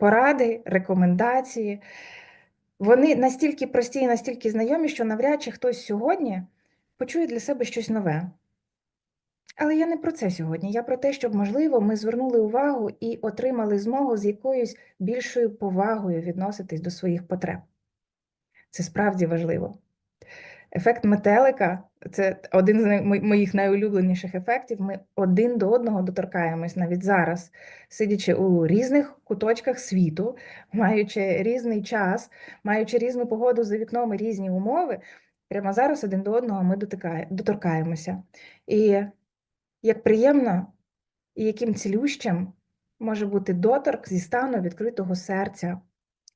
поради, рекомендації. Вони настільки прості і настільки знайомі, що навряд чи хтось сьогодні почує для себе щось нове. Але я не про це сьогодні. Я про те, щоб, можливо, ми звернули увагу і отримали змогу з якоюсь більшою повагою відноситись до своїх потреб. Це справді важливо. Ефект метелика це один з моїх найулюбленіших ефектів. Ми один до одного доторкаємось навіть зараз, сидячи у різних куточках світу, маючи різний час, маючи різну погоду за вікном і різні умови. Прямо зараз один до одного ми доторкаємося. І як приємно і яким цілющим може бути доторк зі стану відкритого серця,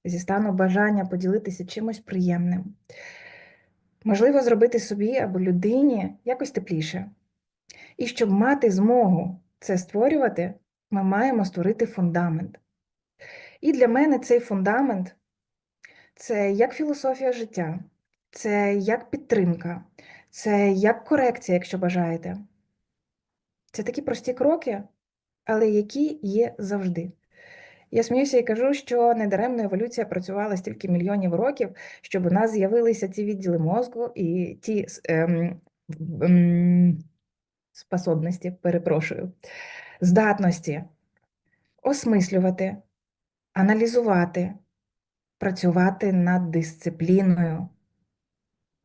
зі стану бажання поділитися чимось приємним. Можливо, зробити собі або людині якось тепліше. І щоб мати змогу це створювати, ми маємо створити фундамент. І для мене цей фундамент це як філософія життя, це як підтримка, це як корекція, якщо бажаєте. Це такі прості кроки, але які є завжди. Я сміюся і кажу, що недаремно еволюція працювала стільки мільйонів років, щоб у нас з'явилися ті відділи мозку і ті ем, ем, способності, перепрошую, здатності осмислювати, аналізувати, працювати над дисципліною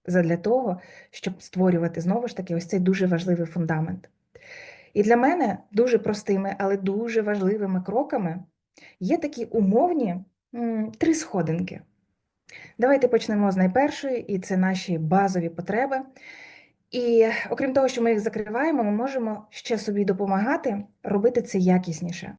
задля того, щоб створювати знову ж таки ось цей дуже важливий фундамент. І для мене дуже простими, але дуже важливими кроками є такі умовні три сходинки. Давайте почнемо з найпершої, і це наші базові потреби. І окрім того, що ми їх закриваємо, ми можемо ще собі допомагати робити це якісніше.